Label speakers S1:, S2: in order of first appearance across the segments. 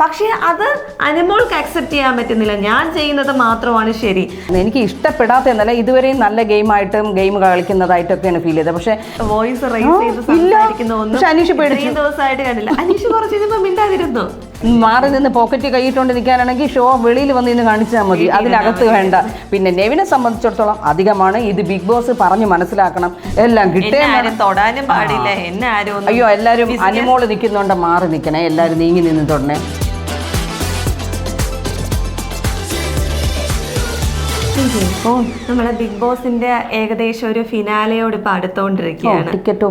S1: പക്ഷേ അത് അനുമോൾക്ക് അക്സെപ്റ്റ് ചെയ്യാൻ പറ്റുന്നില്ല. ഞാൻ ചെയ്യുന്നത് മാത്രമാണ് ശരി.
S2: എനിക്ക് ഇഷ്ടപ്പെടാത്ത എന്നല്ല ഇതുവരെയും നല്ല ഗെയിമായിട്ടും ഗെയിം കളിക്കുന്നതായിട്ടൊക്കെയാണ് ഫീൽ ചെയ്തത്. പക്ഷേ
S1: വോയിസ് റൈസ് ചെയ്ത് സംസാരിക്കുന്ന ഒന്നും
S2: അനീഷ് പേടിച്ചു.
S1: ദിവസമായിട്ട് കണ്ടില്ല. അനീഷ് കുറച്ച് കഴിഞ്ഞപ്പോ മിണ്ടാതിരുന്നു.
S2: മാറി നിന്ന് പോക്കറ്റ് കൈയിട്ടുകൊണ്ട് നിൽക്കാനാണെങ്കിൽ ഷോ വെളിയിൽ വന്ന് ഇന്ന് കാണിച്ചാൽ മതി. അതിനകത്ത് വേണ്ട. പിന്നെ നെവിനെ സംബന്ധിച്ചിടത്തോളം അധികമാണ് ഇത് ബിഗ് ബോസ് പറഞ്ഞു മനസ്സിലാക്കണം. എല്ലാം കിട്ടേ
S1: തൊടാനും പാടില്ല. എന്നെ ആരും
S2: അയ്യോ എല്ലാവരും അനുമോൾ നിൽക്കുന്നോണ്ട് മാറി നിൽക്കണേ. എല്ലാവരും നീങ്ങി നിന്ന് തൊടണേ.
S1: ഓ നമ്മളെ ബിഗ് ബോസിന്റെ ഏകദേശം ഒരു ഫിനാലയോട് ഇപ്പൊ അടുത്തോണ്ടിരിക്കുകയാണ്.
S2: Ticket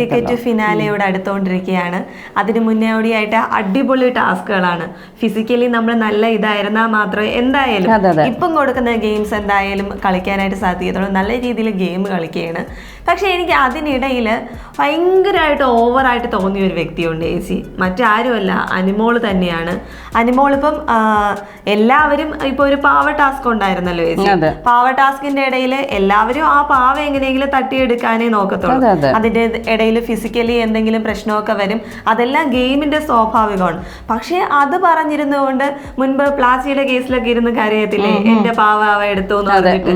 S1: ticket ഫിനാലയോട് അടുത്തോണ്ടിരിക്കുകയാണ്. അതിന് മുന്നോടിയായിട്ട് അടിപൊളി ടാസ്കുകളാണ്. ഫിസിക്കലി നമ്മൾ നല്ല ഇതായിരുന്നാൽ മാത്രമേ എന്തായാലും. ഇപ്പം കൊടുക്കുന്ന ഗെയിംസ് എന്തായാലും കളിക്കാനായിട്ട് സാധിക്കത്തുള്ളൂ. നല്ല രീതിയിൽ ഗെയിം കളിക്കുകയാണ്. പക്ഷെ എനിക്ക് അതിനിടയിൽ ഭയങ്കരമായിട്ട് ഓവറായിട്ട് തോന്നിയ ഒരു വ്യക്തിയുണ്ട് ചേച്ചി. മറ്റാരുമല്ല അനിമോൾ തന്നെയാണ്. അനിമോൾ ഇപ്പം എല്ലാവരും ഇപ്പൊ ഒരു പാവ ടാസ്ക് ഉണ്ടായിരുന്നല്ലോ ചേച്ചി. പാവ ടാസ്കിന്റെ ഇടയിൽ എല്ലാവരും ആ പാവ എങ്ങനെയെങ്കിലും തട്ടിയെടുക്കാനേ നോക്കത്തുള്ളൂ.
S2: അതെ, അതെ.
S1: അതിന്റെ ഇടയിൽ ഫിസിക്കലി എന്തെങ്കിലും പ്രശ്നമൊക്കെ വരും. അതെല്ലാം ഗെയിമിന്റെ സ്വാഭാവികമാണ്. പക്ഷേ അത് പറഞ്ഞിരുന്നുകൊണ്ട് മുൻപ് പ്ലാസിയുടെ കേസിലൊക്കെ ഇരുന്ന് കരയത്തില്ലേ? എന്റെ പാവ അവ എടുത്തു എന്ന് പറഞ്ഞിട്ട്.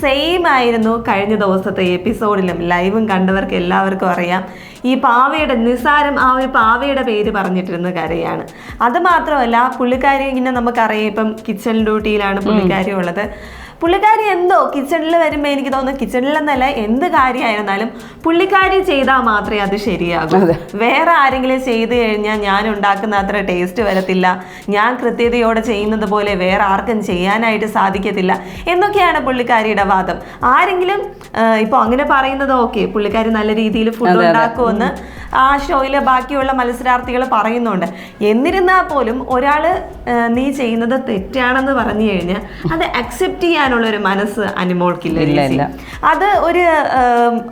S1: സെയിം ആയിരുന്നു കഴിഞ്ഞ ദിവസത്തെ എപ്പിസോഡിലും ലൈവും കണ്ടവർക്ക് എല്ലാവർക്കും അറിയാം. ഈ പാവയുടെ നിസാരം ആ ഒരു പാവയുടെ പേര് പറഞ്ഞിട്ടിരുന്ന കരയാണ്. അത് മാത്രമല്ല പുള്ളിക്കാരി ഇങ്ങനെ നമുക്കറിയാം ഇപ്പം കിച്ചൺ ഡ്യൂട്ടിയിലാണ് പുള്ളിക്കാരി ഉള്ളത്. പുള്ളിക്കാരി എന്തോ കിച്ചണിൽ വരുമ്പോൾ എനിക്ക് തോന്നുന്നു കിച്ചണിലെന്നല്ല എന്ത് കാര്യമായിരുന്നാലും പുള്ളിക്കാരി ചെയ്താൽ മാത്രമേ അത് ശരിയാകൂ. വേറെ ആരെങ്കിലും ചെയ്തു കഴിഞ്ഞാൽ ഞാൻ ഉണ്ടാക്കുന്ന അത്ര ടേസ്റ്റ് വരത്തില്ല. ഞാൻ കൃത്യതയോടെ ചെയ്യുന്നത് പോലെ വേറെ ആർക്കും ചെയ്യാനായിട്ട് സാധിക്കത്തില്ല എന്നൊക്കെയാണ് പുള്ളിക്കാരിയുടെ വാദം. ആരെങ്കിലും ഇപ്പോൾ അങ്ങനെ പറയുന്നത് ഓക്കെ പുള്ളിക്കാരി നല്ല രീതിയിൽ ഫുഡ് ഉണ്ടാക്കുമെന്ന് ആ ഷോയിലെ ബാക്കിയുള്ള മത്സരാർത്ഥികൾ പറയുന്നുണ്ട്. എന്നിരുന്നാൽ പോലും ഒരാൾ നീ ചെയ്യുന്നത് തെറ്റാണെന്ന് പറഞ്ഞു കഴിഞ്ഞാൽ അത് അക്സെപ്റ്റ് ചെയ്യാനുള്ള ഒരു മനസ്സ് അനുമോൾക്കില്ല. അത് ഒരു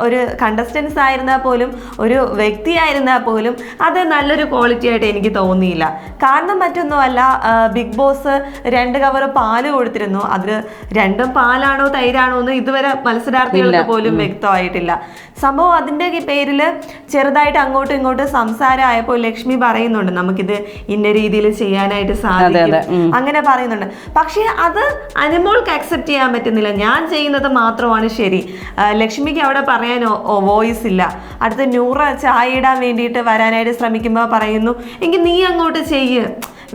S1: ഒരു കണ്ടസ്റ്റൻസ് ആയിരുന്നാൽ പോലും ഒരു വ്യക്തിയായിരുന്നാൽ പോലും അത് നല്ലൊരു ക്വാളിറ്റി ആയിട്ട് എനിക്ക് തോന്നിയില്ല. കാരണം മറ്റൊന്നുമല്ല ബിഗ് ബോസ് രണ്ട് കവർ പാൽ കൊടുത്തിരുന്നു. അത് രണ്ടും പാലാണോ തൈരാണോ എന്ന് ഇതുവരെ മത്സരാർത്ഥികൾക്ക് പോലും വ്യക്തമായിട്ടില്ല. സംഭവം അതിന്റെ പേരിൽ ചെറുതായിട്ട് അങ്ങോട്ടും ഇങ്ങോട്ടും സംസാരമായപ്പോൾ ലക്ഷ്മി പറയുന്നുണ്ട് നമുക്കിത് ഇന്ന രീതിയിൽ ചെയ്യാനായിട്ട് സാധിക്കും. അങ്ങനെ പറയുന്നുണ്ട്. പക്ഷേ അത് അനുമോൾക്ക് അക്സെപ്റ്റ് ചെയ്യാൻ പറ്റുന്നില്ല. ഞാൻ ചെയ്യുന്നത് മാത്രമാണ് ശരി. ലക്ഷ്മിക്ക് അവിടെ പറയാനോ വോയിസ് ഇല്ല. അടുത്ത നൂറ ചായ ഇടാൻ വേണ്ടിയിട്ട് വരാനായിട്ട് ശ്രമിക്കുമ്പോൾ പറയുന്നു എങ്കിൽ നീ അങ്ങോട്ട് ചെയ്യ്.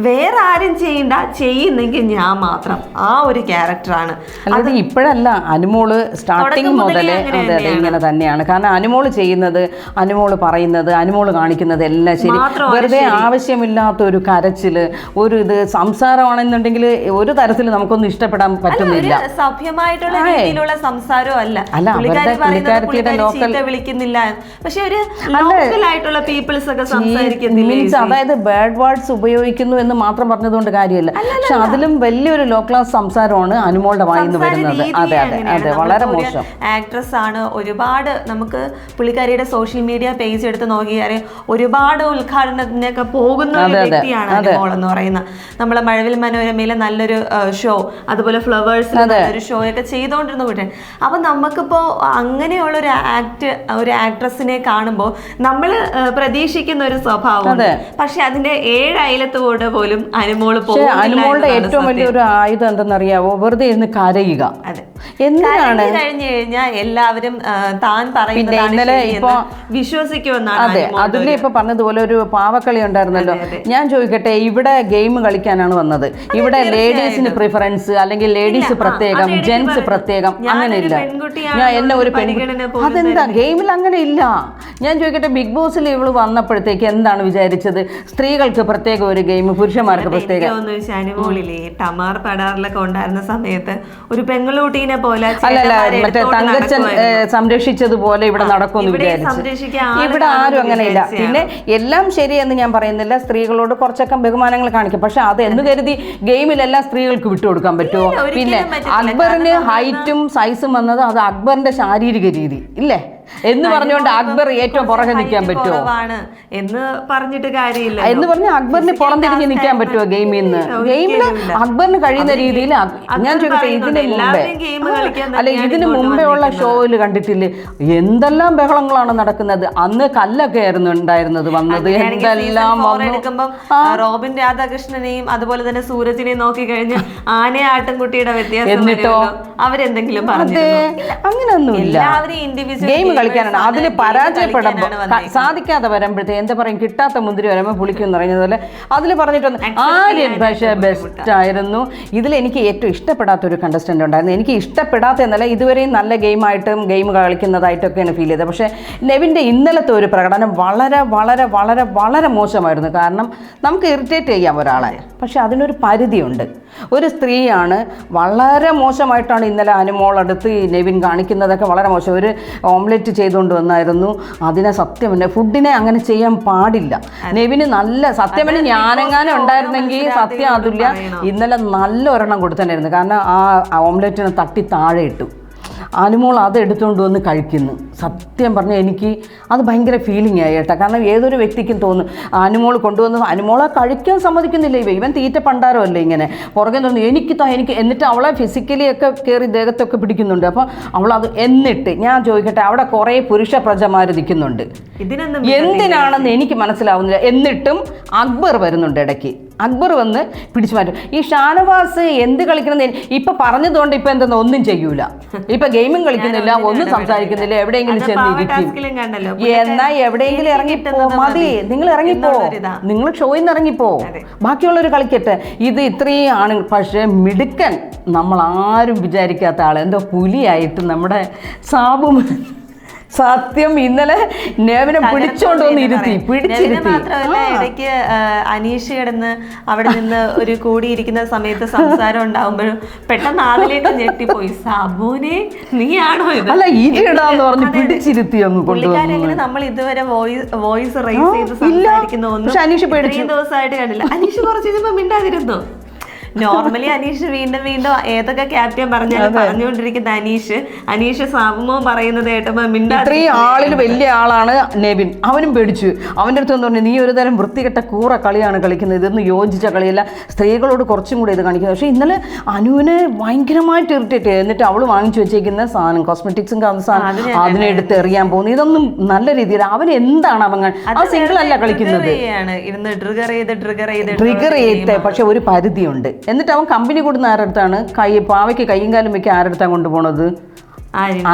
S1: വേറെ ആരും ചെയ്യണ്ട ചെയ്യുന്നെങ്കിൽ ഞാൻ മാത്രം. ആ ഒരു ക്യാരക്ടറാണ്
S2: അത് ഇപ്പോഴല്ല അനുമോൾ സ്റ്റാർട്ടിങ്
S1: മുതലേ
S2: അതെ ഇങ്ങനെ തന്നെയാണ്. കാരണം അനുമോൾ ചെയ്യുന്നത് അനുമോൾ പറയുന്നത് അനുമോൾ കാണിക്കുന്നത് എല്ലാം ശരി. വെറുതെ ആവശ്യമില്ലാത്ത ഒരു കരച്ചിൽ ഒരു ഇത് സംസാരമാണെന്നുണ്ടെങ്കിൽ ഒരു തരത്തിൽ നമുക്കൊന്നും ഇഷ്ടപ്പെടാൻ പറ്റുന്നില്ല.
S1: സഭ്യമായിട്ടുള്ള രീതിയിലുള്ള സംസാരവും അല്ല.
S2: അല്ല, പുള്ളിക്കാരത്തിയുടെ
S1: പുള്ളിക്കാരി വിളിക്കുന്നില്ല. പക്ഷെ ഒരു ലോക്കൽ ആയിട്ടുള്ള പീപ്പിൾസ് ഒക്കെ സംസാരിക്കുന്നില്ല
S2: അതായത് ബാഡ് വേർഡ്സ് ഉപയോഗിക്കുന്നു എന്ന് മാത്രം പറഞ്ഞതുകൊണ്ട് കാര്യമില്ല. പക്ഷെ അതിലും വലിയൊരു ലോ ക്ലാസ് സംസാരമാണ് അനുമോളുടെ വായിന്ന് വരുന്നത്. അതെ അതെ അതെ വളരെ മോശം.
S1: ആക്ട്രസ് ആണ് ഒരുപാട് നമുക്ക് പുള്ളിക്കാരിയുടെ സോഷ്യൽ മീഡിയ പേജ് എടുത്ത് നോക്കിയാൽ ഒരുപാട് ഉദ്ഘാടനത്തിനൊക്കെ പോകുന്ന ഒരു വ്യക്തിയാണ് അനുമോൾ എന്ന് പറയുന്ന നമ്മളെ മഴവിൽ മനോരമയിലെ നല്ലൊരു ഷോ അതുപോലെ ഫ്ലവേഴ്സ് ഒരു ഷോ ഒക്കെ ചെയ്തുകൊണ്ടിരുന്ന കുട്ടിയാണ് അപ്പൊ നമുക്കിപ്പോ അങ്ങനെയുള്ള ഒരു ആക്ട് ഒരു ആക്ട്രസിനെ കാണുമ്പോൾ നമ്മൾ പ്രതീക്ഷിക്കുന്ന ഒരു സ്വഭാവം പക്ഷെ അതിന്റെ ഏഴ് അയലത്ത് കൂടെ പോലും അനുമോൾ
S2: അനുമോളുടെ ഏറ്റവും വലിയൊരു ആയുധം എന്തെന്നറിയാവോ? വെറുതെ ഇരുന്ന് കരയുക.
S1: അതെ.
S2: എന്തിനാണ്?
S1: കഴിഞ്ഞു കഴിഞ്ഞാൽ എല്ലാവരും താൻ പറയുന്നത്
S2: ഇന്നലെ
S1: ശരിയെന്ന്
S2: ഇപ്പൊ-
S1: വിശ്വസിക്കുമെന്നാണ്
S2: അതെ അതിൽ ഇപ്പൊ പറഞ്ഞതുപോലെ ഒരു പാവക്കളി ഉണ്ടായിരുന്നല്ലോ. ഞാൻ ചോദിക്കട്ടെ ഇവിടെ ഗെയിം കളിക്കാനാണ് വന്നത്. ഇവിടെ ലേഡീസിന് പ്രിഫറൻസ് അല്ലെങ്കിൽ ലേഡീസ് പ്രത്യേകം ജെന്റ്സ് പ്രത്യേകം അങ്ങനെ ഇല്ല ഞാൻ എന്നെ ഒരു അതെന്താ? ഗെയിമിൽ അങ്ങനെ ഇല്ല ഞാൻ ചോദിക്കട്ടെ ബിഗ് ബോസിൽ ഇവൾ വന്നപ്പോഴത്തേക്ക് എന്താണ് വിചാരിച്ചത്? സ്ത്രീകൾക്ക് പ്രത്യേക ഒരു ഗെയിം പുരുഷന്മാർക്ക് പ്രത്യേക
S1: എനിക്ക് തോന്നുന്നു വെച്ചാൽ അനുമോളില്ലേ ടമാർ പടാറിലൊക്കെ ഉണ്ടായിരുന്ന സമയത്ത് ഒരു പെങ്ങളൂട്ടീനെ പോലെ
S2: മറ്റേ തങ്കച്ചൻ സംരക്ഷിച്ചതുപോലെ ഇവിടെ നടക്കുമെന്ന് വിചാരിച്ചു. ഇവിടെ ആരും
S1: അങ്ങനെ
S2: അങ്ങനെയില്ല പിന്നെ എല്ലാം ശരിയെന്ന് ഞാൻ പറയുന്നില്ല. സ്ത്രീകളോട് കുറച്ചൊക്കെ ബഹുമാനങ്ങൾ കാണിക്കും. പക്ഷെ അത് എന്ന് കരുതി ഗെയിമിലെല്ലാം സ്ത്രീകൾക്ക് വിട്ടുകൊടുക്കാൻ പറ്റുമോ? പിന്നെ. അക്ബറിന് ഹൈറ്റും സൈസും വന്നത് അത് അക്ബറിന്റെ ശാരീരിക രീതി. ഇല്ലേ? എന്ന് പറഞ്ഞുകൊണ്ട് അക്ബർ ഏറ്റവും പുറകെ നിൽക്കാൻ പറ്റുമോ?
S1: എന്ന് പറഞ്ഞിട്ട് കാര്യമില്ല
S2: എന്ന് പറഞ്ഞ അക്ബറിന് പുറം തിരിഞ്ഞ് നിൽക്കാൻ പറ്റുമോ ഗെയിമിൽ നിന്ന് ഗെയിമിൽ അക്ബറിന് കഴിയുന്ന രീതിയിൽ ഞാൻ ചോദിക്കട്ടെ ഇതിന് മുമ്പേ. അല്ല ഇതിന് മുമ്പേ ഉള്ള ഷോയിൽ കണ്ടിട്ടില്ലേ? എന്തെല്ലാം ബഹളങ്ങളാണ് നടക്കുന്നത്? അന്ന് കല്ലൊക്കെ ആയിരുന്നു ഉണ്ടായിരുന്നത്. വന്നത് എന്തെല്ലാം
S1: റോബിൻ രാധാകൃഷ്ണനെയും അതുപോലെ തന്നെ സൂരജിനെയും നോക്കി കഴിഞ്ഞ് ആനയെ ആട്ടിൻകുട്ടിയുടെ വ്യത്യാസം
S2: എന്നിട്ടോ?
S1: അവരെന്തെങ്കിലും പറഞ്ഞു
S2: അങ്ങനെയൊന്നും അങ്ങനെയൊന്നുമില്ല.
S1: എല്ലാവരും ഇൻഡിവിജ്വൽ
S2: കളിക്കാനാണ്. അതിൽ പരാജയപ്പെടുമ്പോൾ സാധിക്കാതെ വരുമ്പോഴത്തേ എന്താ പറയും കിട്ടാത്ത മുന്തിരി വരുമ്പോൾ പുളിക്കും എന്ന് പറയുന്നത് പോലെ. അതിൽ പറഞ്ഞിട്ടുണ്ട് ആര്യൻ പക്ഷേ ബെസ്റ്റ് ആയിരുന്നു ഇതിൽ എനിക്ക് ഏറ്റവും ഇഷ്ടപ്പെടാത്ത ഒരു കണ്ടസ്റ്റന്റ് ഉണ്ടായിരുന്നു. എനിക്ക് ഇഷ്ടപ്പെടാത്ത എന്നല്ല ഇതുവരെയും നല്ല ഗെയിമായിട്ടും ഗെയിം കളിക്കുന്നതായിട്ടൊക്കെയാണ് ഫീൽ ചെയ്തത്. പക്ഷേ നെവിന്റെ ഇന്നലത്തെ ഒരു പ്രകടനം വളരെ വളരെ വളരെ വളരെ മോശമായിരുന്നു. കാരണം നമുക്ക് ഇറിറ്റേറ്റ് ചെയ്യാം ഒരാളെ. പക്ഷെ അതിനൊരു പരിധിയുണ്ട്. ഒരു സ്ത്രീയാണ് വളരെ മോശമായിട്ടാണ് ഇന്നലെ അനുമോളടുത്ത് ഈ നെവിൻ കാണിക്കുന്നതൊക്കെ വളരെ മോശം. ഒരു ഓംലെറ്റ് ചെയ്തുകൊണ്ട് വന്നായിരുന്നു. അതിനെ സത്യം തന്നെ ഫുഡിനെ അങ്ങനെ ചെയ്യാൻ പാടില്ല. നെവിന് നല്ല സത്യം തന്നെ ഞാനെങ്ങാനും ഉണ്ടായിരുന്നെങ്കിൽ സത്യം അതില്ല. ഇന്നലെ നല്ല ഒരെണ്ണം കൊടുത്തന്നായിരുന്നു കാരണം ആ ഓംലെറ്റിനെ തട്ടി താഴെ ഇട്ടു. അനുമോൾ അത് എടുത്തുകൊണ്ട് വന്ന് കഴിക്കുന്നു. സത്യം പറഞ്ഞാൽ എനിക്ക് അത് ഭയങ്കര ഫീലിംഗ് ആയി കേട്ടോ. കാരണം ഏതൊരു വ്യക്തിക്കും തോന്നും അനുമോൾ കൊണ്ടുവന്ന് അനുമോളെ കഴിക്കാൻ സമ്മതിക്കുന്നില്ല ഇവ. ഇവൻ തീറ്റ പണ്ടാരമല്ലേ ഇങ്ങനെ. പുറകെ തോന്നുന്നു എനിക്ക് താ എനിക്ക് എന്നിട്ട് അവളെ ഫിസിക്കലി ഒക്കെ കയറി ദേഹത്തൊക്കെ പിടിക്കുന്നുണ്ട്. അപ്പോൾ അവളത് എന്നിട്ട് ഞാൻ ചോദിക്കട്ടെ അവിടെ കുറേ പുരുഷ പ്രജമാർ നിൽക്കുന്നുണ്ട്.
S1: ഇതിനൊന്നും
S2: എന്തിനാണെന്ന് എനിക്ക് മനസ്സിലാവുന്നില്ല. എന്നിട്ടും അക്ബർ വരുന്നുണ്ട് ഇടയ്ക്ക്. അക്ബർ വന്ന് പിടിച്ചു മാറ്റും. ഈ ഷാനവാസ് എന്ത് കളിക്കണമെന്ന് ഇപ്പൊ പറഞ്ഞതുകൊണ്ട് ഇപ്പൊ എന്തെന്ന് ഒന്നും ചെയ്യൂല. ഇപ്പൊ ഗെയിമും കളിക്കുന്നില്ല ഒന്നും സംസാരിക്കുന്നില്ല എവിടെയെങ്കിലും ചെന്നിരിക്കും എന്നാ എവിടെയെങ്കിലും ഇറങ്ങിപ്പോ മതി. നിങ്ങൾ ഇറങ്ങിപ്പോ. നിങ്ങൾ ഷോയിൽ നിന്ന് ഇറങ്ങിപ്പോ. ബാക്കിയുള്ളവർ കളിക്കട്ടെ. ഇത് ഇത്രയും ആണ്. പക്ഷേ മിടുക്കൻ നമ്മൾ ആരും വിചാരിക്കാത്ത ആൾ എന്തോ പുലിയായിട്ട് നമ്മുടെ സാബു സത്യം ഇന്നലെ നേവിനെ പിടിച്ചോണ്ട് വന്ന് ഇരുത്തി പിടിച്ചിരുത്തി
S1: മാത്രമല്ല ഇടയ്ക്ക് അനീഷ് കിടന്ന് അവിടെ നിന്ന് ഒരു കൂടിയിരിക്കുന്ന സമയത്ത് സംസാരം ഉണ്ടാവുമ്പോഴും പെട്ടെന്ന് ആളിലേക്ക് ഞെട്ടിപ്പോയി. സാബുനെ നീയാണോ ഇത്?
S2: അല്ല ഇരിടാന്ന് പറഞ്ഞ് പിടിച്ചിരുത്തി അങ്ങ് കൊണ്ടുവന്നു.
S1: പുള്ളിക്കാരെങ്കിലും നമ്മൾ ഇതുവരെ വോയിസ് വോയിസ് റൈസ് ചെയ്ത്. സംസാരിക്കുന്ന ഒന്നും
S2: അനീഷ് പേടിച്ചു.
S1: ദിവസമായിട്ട് കണ്ടില്ല. അനീഷ് കുറച്ച് കഴിയുമ്പോ മിണ്ടാതിരുന്നു? നോർമലി അനീഷ് വീണ്ടും വീണ്ടും ഏതൊക്കെ ക്യാപ്റ്റൻ പറഞ്ഞാലും പറഞ്ഞുകൊണ്ടിരിക്കുന്ന അനീഷ്. അനീഷ് സാബുമോ പറയുന്നത് കേട്ടപ്പോ മിണ്ടാ
S2: ഇത്രയും ആളിൽ വലിയ ആളാണ് നെബിൻ. അവനും പേടിച്ചു. അവന്റെ അടുത്ത് എന്ന് പറഞ്ഞു നീ ഒരു തരം വൃത്തികെട്ട കൂറ കളിയാണ് കളിക്കുന്നത്. ഇതൊന്നും യോജിച്ച കളിയല്ല. സ്ത്രീകളോട് കുറച്ചും കൂടി ഇത് കാണിക്കുന്നത് പക്ഷേ ഇന്നലെ അനുവിനെ ഭയങ്കരമായിട്ട് ഇറിറ്റേറ്റ് ചെയ്തു. എന്നിട്ട് അവൾ വാങ്ങിച്ചു വെച്ചേക്കുന്ന സാധനം കോസ്മെറ്റിക്സും കാണുന്ന സാധനം അതിനെ എടുത്ത് എറിയാൻ പോകുന്നു. ഇതൊന്നും നല്ല രീതിയിൽ അവൻ എന്താണ് അവൻ ആ സിംഗിൾ അല്ല കളിക്കുന്നത്.
S1: ട്രിഗർ ട്രിഗർ ചെയ്ത്
S2: ട്രിഗർ ചെയ്ത് പക്ഷെ ഒരു പരിധിയുണ്ട്. എന്നിട്ട് അവൻ കമ്പനി കൂടുന്ന ആരടുത്താണ്? കൈ പാവയ്ക്ക് കൈയും കാലും വെക്കാൻ ആരടുത്താണ് കൊണ്ടുപോണത്?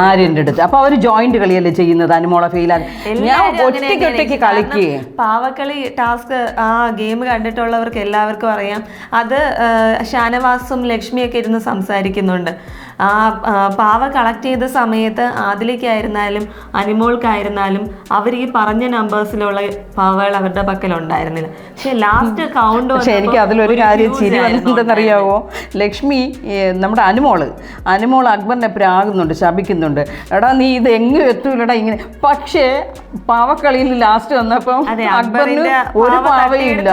S2: ആര്യന്റെ അടുത്ത്. അപ്പൊ അവർ ജോയിന്റ് കളിയല്ലേ ചെയ്യുന്നത്? അനുമോള ഫെയിലാൻ ഞാൻ ഒറ്റയ്ക്ക് ഒറ്റയ്ക്ക് കളിക്കേ.
S1: പാവക്കളി ടാസ്ക് ആ ഗെയിം കണ്ടിട്ടുള്ളവർക്ക് എല്ലാവർക്കും അറിയാം. അത് ഷാനവാസും ലക്ഷ്മിയൊക്കെ ഇരുന്ന് സംസാരിക്കുന്നുണ്ട്. ആ പാവ കളക്ട് ചെയ്ത സമയത്ത് ആദിലേക്കായിരുന്നാലും അനിമോൾക്കായിരുന്നാലും അവർ ഈ പറഞ്ഞ നമ്പേഴ്സിലുള്ള പാവകൾ അവരുടെ പക്കൽ ഉണ്ടായിരുന്നില്ല പക്ഷെ ലാസ്റ്റ് കൗണ്ട്
S2: പക്ഷെ എനിക്ക് അതിലൊരു കാര്യം ചിരി വന്നിട്ടുണ്ടെന്നറിയാവോ ലക്ഷ്മി നമ്മുടെ അനുമോൾ. അനുമോൾ അക്ബറിനെ പ്രാകുന്നുണ്ട് ശപിക്കുന്നുണ്ട്. എടാ നീ ഇത് എങ്ങും എത്തൂലടാ ഇങ്ങനെ. പക്ഷേ പാവക്കളിയിൽ ലാസ്റ്റ് വന്നപ്പം അക്ബറിന് ഒരു
S1: പാവ
S2: പാവയില്ല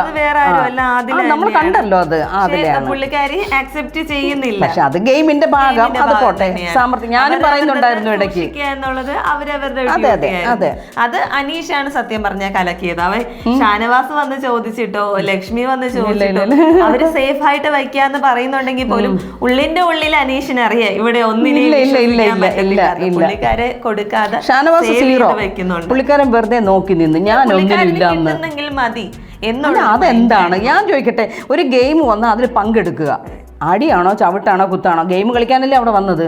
S2: നമ്മൾ കണ്ടല്ലോ അത് അതിലെ
S1: പുള്ളിക്കാരി ആക്സെപ്റ്റ് ചെയ്യുന്നില്ല.
S2: പക്ഷെ അത് ഗെയിമിന്റെ ഭാഗം. അത് പോട്ടെ. സാമ്പത്തികം ഞാനും പറയുന്നുണ്ടായിരുന്നു ഇടയ്ക്ക്.
S1: എന്നുള്ളത് അവരവരുടെ
S2: അതെ, അതെ. അതെ.
S1: അത് അനീഷാണ് സത്യം പറഞ്ഞ കലക്കിയത്. അവൻ ഷാനവാസ് വന്ന് ചോദിച്ചിട്ടോ ലക്ഷ്മി വന്ന് ചോദിച്ചിട്ടോ അവർ സേഫ് ആയിട്ട് വയ്ക്കാന്ന് പറയുന്നുണ്ടെങ്കിൽ പോലും ഉള്ളിന്റെ ഉള്ളിൽ അനീഷിന് അറിയാം. ഇവിടെ ഒന്നിനെയും.
S2: ഇല്ല.
S1: പുള്ളിക്കാരെ കൊടുക്കാതെ
S2: ഷാനവാസ് സീറോ
S1: വെക്കുന്നുണ്ട്.
S2: പുള്ളിക്കാരൻ വെറുതെ നോക്കി നിന്ന്. ഞാൻ ഒന്നിനും
S1: കിട്ടുന്നെങ്കിൽ മതി. എന്നുള്ള
S2: അതെന്താണ്? ഞാൻ ചോദിക്കട്ടെ ഒരു ഗെയിം വന്നാൽ അതിൽ പങ്കെടുക്കുക. അടിയാണോ ചവിട്ടാണോ കുത്താണോ? ഗെയിം കളിക്കാനല്ലേ അവിടെ വന്നത്?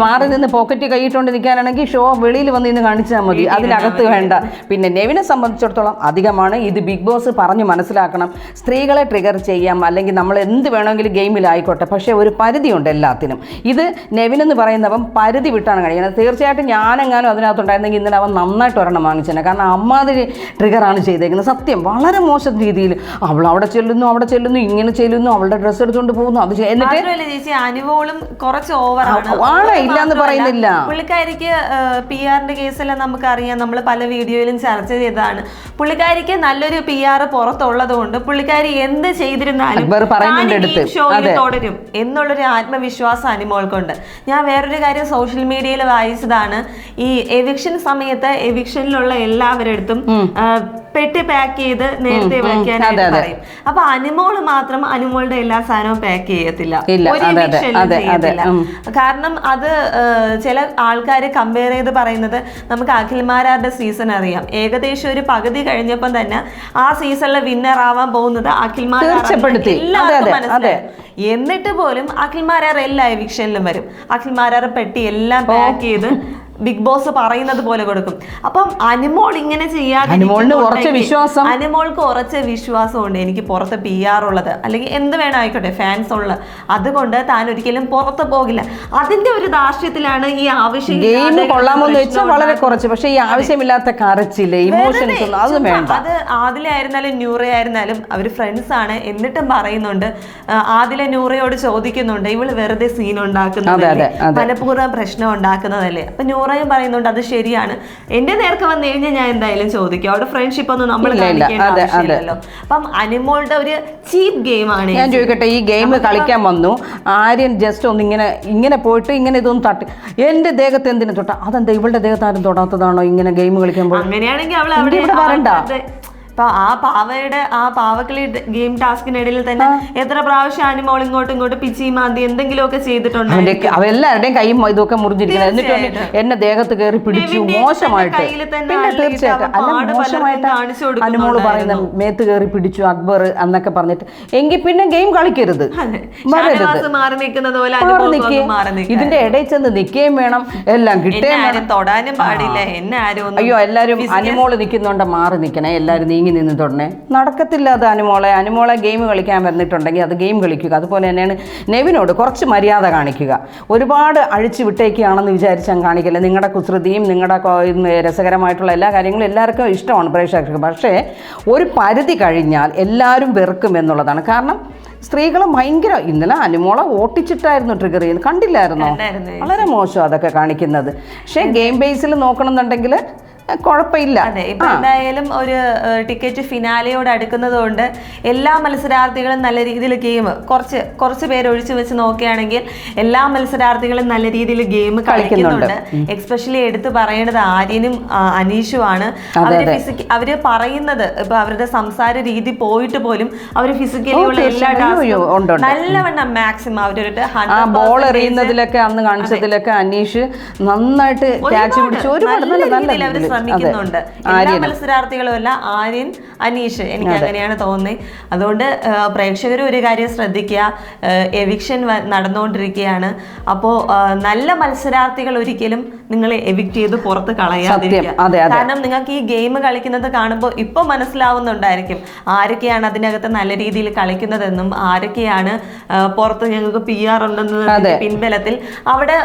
S2: മാറി നിന്ന് പോക്കറ്റ് കൈയിട്ടുകൊണ്ട് നിൽക്കാനാണെങ്കിൽ ഷോ വെളിയിൽ വന്ന് ഇന്ന് കാണിച്ചാൽ മതി. അതിനകത്ത് വേണ്ട. പിന്നെ നെവിനെ സംബന്ധിച്ചിടത്തോളം അധികമാണ് ഇത് ബിഗ് ബോസ് പറഞ്ഞു മനസ്സിലാക്കണം. സ്ത്രീകളെ ട്രിഗർ ചെയ്യാം. അല്ലെങ്കിൽ നമ്മൾ എന്ത് വേണമെങ്കിലും ഗെയിമിലായിക്കോട്ടെ പക്ഷേ ഒരു പരിധിയുണ്ട് എല്ലാത്തിനും. ഇത് നെവിനെന്ന് പറയുന്നവൻ പരിധി വിട്ടാണ് കഴിയുന്നത് തീർച്ചയായിട്ടും ഞാനെങ്ങാനും അതിനകത്തുണ്ടായിരുന്നെങ്കിൽ ഇന്നലെ അവൻ നന്നായിട്ട് ഒരെണ്ണം വാങ്ങിച്ചേനെ. കാരണം അമ്മാതിരി ട്രിഗറാണ് ചെയ്തേക്കുന്നത്. സത്യം വളരെ മോശം രീതിയിൽ അവൾ അവിടെ ചെല്ലുന്നു അവിടെ ചെല്ലുന്നു ഇങ്ങനെ ചെല്ലുന്നു അവളുടെ ഡ്രസ്സ് എടുത്തുകൊണ്ട് പോകുന്നു. അത് ചോദിച്ചു എന്നിട്ട്
S1: ചേച്ചി അനുവോളും കുറച്ച് ഓവറാണ്
S2: ആണ്, ഇല്ലാന്ന് പറയുന്നില്ല.
S1: പുള്ളിക്കാരിക്ക് പി ആറിന്റെ കേസെല്ലാം നമുക്കറിയാം നമ്മൾ പല വീഡിയോയിലും ചർച്ച ചെയ്തതാണ് പുള്ളിക്കാരിക്ക് നല്ലൊരു പി ആർ പുറത്തുള്ളത് കൊണ്ട് പുള്ളിക്കാരി എന്ത് ചെയ്തിരുന്നാലും. ഷോയിൽ. തുടരും എന്നുള്ളൊരു ആത്മവിശ്വാസം അനുമോൾക്കുണ്ട് ഞാൻ വേറൊരു കാര്യം സോഷ്യൽ മീഡിയയിൽ വായിച്ചതാണ് ഈ എവിക്ഷൻ സമയത്ത് എവിക്ഷനിലുള്ള എല്ലാവരടുത്തും പെട്ടി പാക്ക് ചെയ്ത് നേരത്തെ. പറയും. അപ്പൊ അനിമോൾ മാത്രം അനിമോളുടെ എല്ലാ സാധനവും പാക്ക് ചെയ്യത്തില്ല. ഒരു. കാരണം അത് ചില ആൾക്കാർ കമ്പയർ ചെയ്ത് പറയുന്നത് നമുക്ക് അഖിൽമാരാരുടെ സീസൺ അറിയാം. ഏകദേശം ഒരു പകുതി കഴിഞ്ഞപ്പം തന്നെ ആ സീസണിലെ വിന്നർ ആവാൻ പോകുന്നത് എല്ലാവർക്കും മനസ്സിലായി. എന്നിട്ട് പോലും അഖിൽമാരാർ എല്ലാ എവിക്ഷനിലും വരും. അഖിൽമാരാർ പെട്ടി എല്ലാം പാക്ക് ചെയ്ത് ബിഗ് ബോസ് പറയുന്നത് പോലെ കൊടുക്കും. അപ്പം അനുമോൾ ഇങ്ങനെ
S2: കുറച്ച് വിശ്വാസം.
S1: അനുമോൾക്ക് ഉറച്ച വിശ്വാസമുണ്ട്. എനിക്ക് പുറത്ത് പി ആർ ഉള്ളത്. അല്ലെങ്കിൽ എന്ത് വേണം ആയിക്കോട്ടെ ഫാൻസ് ഉള്ളത് അതുകൊണ്ട് താൻ ഒരിക്കലും പുറത്ത് പോകില്ല. അതിന്റെ ഒരു ദാർഷ്ട്യത്തിലാണ് ഈ ആവശ്യം
S2: ഗെയിം കൊള്ളാമെന്ന് വെച്ചാൽ വളരെ കുറച്ച്. പക്ഷേ ഈ ആവശ്യമില്ലാത്ത കരച്ചിൽ ഇമോഷൻസ് ഒന്നും വേണ്ട.
S1: അത് ആദില ആയിരുന്നാലും ന്യൂറ ആയിരുന്നാലും അവർ ഫ്രണ്ട്സ് ആണ് എന്നിട്ടും പറയുന്നുണ്ട്. ആദില ന്യൂറയോട് ചോദിക്കുന്നുണ്ട്. ഇവൾ വെറുതെ സീൻ ഉണ്ടാക്കുന്നു
S2: അതെ, അതെ.
S1: മനഃപൂർവം പ്രശ്നം ഉണ്ടാക്കുന്നതല്ലേ? അപ്പൊ ന്യൂറയും പറയുന്നുണ്ട് അത് ശരിയാണ്. എന്റെ നേർക്ക് വന്നു കഴിഞ്ഞാൽ ഞാൻ എന്തായാലും ചോദിക്കും. അവിടെ ഫ്രണ്ട്ഷിപ്പ് ഒന്നും നമ്മൾ. കാണിക്കേണ്ട. ആവശ്യമില്ലല്ലോ. അപ്പം അനിമോളുടെ ഒരു ചീപ്പ് ഗെയിം ആണ്
S2: ഞാൻ ചോദിക്കട്ടെ ഈ ഗെയിം കളിക്കാൻ വന്നു. ആര്യൻ ജസ്റ്റ് ഒന്ന് ഇങ്ങനെ ഇങ്ങനെ പോയിട്ട് ഇങ്ങനെ ഇതൊന്നും തട്ടി. എന്റെ ദേഹത്ത് എന്തിനു തൊട്ടാ? അതെന്താ ഇവളുടെ ദേഹത്ത് ആരും തൊടാത്തതാണോ ഇങ്ങനെ ഗെയിം കളിക്കാൻ കളിക്കുമ്പോൾ?
S1: അങ്ങനെയാണെങ്കിൽ അവൾ അവിടെ. ഇപ്പൊ ആ പാവയുടെ ആ പാവക്കളി ഗെയിം ടാസ്കിനിടയിൽ തന്നെ എത്ര പ്രാവശ്യം അനിമോൾ ഇങ്ങോട്ടും ഇങ്ങോട്ടും പിച്ചി മാന്തി എന്തെങ്കിലുമൊക്കെ ചെയ്തിട്ടുണ്ട്.
S2: അവരെല്ലാവരുടെയും കൈയും ഇതൊക്കെ മുറിഞ്ഞിരിക്കുന്നത് എന്നിട്ട് എന്നെ ദേഹത്ത് കയറി പിടിച്ചു മോശമായിട്ട്. പിന്നെ തീർച്ചയായിട്ടും. അല്ല മോശമായിട്ട് പറയുന്ന മേത്ത് കയറി പിടിച്ചു അക്ബർ എന്നൊക്കെ പറഞ്ഞിട്ട്. എങ്കിൽ പിന്നെ ഗെയിം കളിക്കരുത്. വരരുത്
S1: മാറി നിൽക്കുന്നത് പോലെ
S2: ഇതിന്റെ ഇടയിൽ ചെന്ന് നിൽക്കുകയും വേണം. എല്ലാം കിട്ടുകയും
S1: തൊടാനും പാടില്ല. എന്നെ ആരും
S2: അയ്യോ എല്ലാരും അനുമോൾ നിൽക്കുന്നുണ്ട് മാറി നിൽക്കണേ എല്ലാരും നീങ്ങി നിന്ന് തുടങ്ങേ നടക്കത്തില്ല അത് അനുമോളെ അനുമോളെ ഗെയിം കളിക്കാൻ വന്നിട്ടുണ്ടെങ്കിൽ അത് ഗെയിം കളിക്കുക. അതുപോലെ തന്നെയാണ് നെവിനോട് കുറച്ച് മര്യാദ കാണിക്കുക. ഒരുപാട് അഴിച്ചു വിട്ടേക്കുകയാണെന്ന് വിചാരിച്ച് ഞാൻ കാണിക്കില്ല. നിങ്ങളുടെ കുസൃതിയും നിങ്ങളുടെ രസകരമായിട്ടുള്ള എല്ലാ കാര്യങ്ങളും എല്ലാവർക്കും ഇഷ്ടമാണ് പ്രേക്ഷകർക്ക്. പക്ഷേ ഒരു പരിധി കഴിഞ്ഞാൽ എല്ലാവരും വെറുക്കും എന്നുള്ളതാണ്. കാരണം സ്ത്രീകൾ ഭയങ്കര ഇന്നലെ അനുമോളെ ഓട്ടിച്ചിട്ടായിരുന്നു ട്രിഗർ ചെയ്യുന്നത്. കണ്ടില്ലായിരുന്നോ. വളരെ മോശം അതൊക്കെ കാണിക്കുന്നത്. പക്ഷേ ഗെയിം ബേസിൽ നോക്കണമെന്നുണ്ടെങ്കിൽ കുഴപ്പമില്ല.
S1: അതെ ഇപ്പൊ എന്തായാലും ഒരു ടിക്കറ്റ് ഫിനാലയോട് അടുക്കുന്നത് കൊണ്ട് എല്ലാ മത്സരാർത്ഥികളും നല്ല രീതിയിൽ ഗെയിം കുറച്ച് കുറച്ച് പേര് ഒഴിച്ചു വെച്ച് നോക്കുകയാണെങ്കിൽ എല്ലാ മത്സരാർത്ഥികളും നല്ല രീതിയിൽ ഗെയിം കളിക്കുന്നുണ്ട്. എക്സ്പെഷ്യലി എടുത്തു പറയേണ്ടത് ആര്യനും അനീഷുമാണ് അവർ ഫിസിക്ക അവർ പറയുന്നത് ഇപ്പൊ അവരുടെ സംസാര രീതി പോയിട്ട് പോലും അവർ ഫിസിക്കലി ഉള്ള എല്ലാ ടാസ്കും. നല്ലവണ്ണം മാക്സിമം അവരൊരു
S2: ബോൾ എറിയുന്നതിലൊക്കെ അന്ന് കാണിച്ചതിലൊക്കെ അനീഷ് നന്നായിട്ട് ക്യാച്ച് പിടിച്ച് ഒരുപാട് നല്ല നല്ല.
S1: ശ്രമിക്കുന്നുണ്ട്. എല്ലാ മത്സരാർത്ഥികളും അല്ല ആര്യൻ അനീഷ് എനിക്ക് അങ്ങനെയാണ് തോന്നുന്നത് അതുകൊണ്ട് പ്രേക്ഷകർ ഒരു കാര്യം ശ്രദ്ധിക്കുക. എവിക്ഷൻ നടന്നുകൊണ്ടിരിക്കുകയാണ്. അപ്പോ നല്ല മത്സരാർത്ഥികൾ ഒരിക്കലും നിങ്ങൾ എവിക്ട് ചെയ്ത് പുറത്ത് കളയാതിരിക്കുക. കാരണം നിങ്ങൾക്ക് ഈ ഗെയിം കളിക്കുന്നത് കാണുമ്പോൾ ഇപ്പൊ മനസ്സിലാവുന്നുണ്ടായിരിക്കും ആരൊക്കെയാണ് അതിനകത്ത് നല്ല രീതിയിൽ കളിക്കുന്നതെന്നും ആരൊക്കെയാണ് പുറത്ത് ഞങ്ങൾക്ക് പി ആർ ഉണ്ടെന്ന് പിൻബലത്തിൽ അവിടെ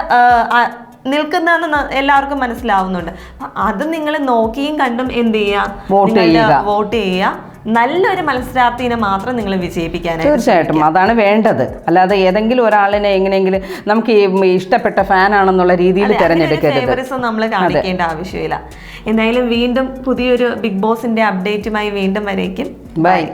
S1: നിൽക്കുന്നതെന്ന് എല്ലാവർക്കും മനസ്സിലാവുന്നുണ്ട്. അത് നിങ്ങൾ നോക്കിയും കണ്ടും എന്ത് ചെയ്യുക. വോട്ട് ചെയ്യുക. നല്ലൊരു മത്സരാർത്ഥിനെ മാത്രം നിങ്ങൾ വിജയിപ്പിക്കാനായിട്ട്
S2: തീർച്ചയായിട്ടും. അതാണ് വേണ്ടത്. അല്ലാതെ ഏതെങ്കിലും ഒരാളിനെ എങ്ങനെയെങ്കിലും നമുക്ക് ഇഷ്ടപ്പെട്ട ഫാനാണെന്നുള്ള രീതിയിൽ തിരഞ്ഞെടുക്കരുത്.
S1: നമ്മൾ കാണിക്കേണ്ട ആവശ്യമില്ല. എന്തായാലും വീണ്ടും പുതിയൊരു ബിഗ് ബോസിന്റെ അപ്ഡേറ്റുമായി വീണ്ടും വരേക്കും.
S2: ബൈ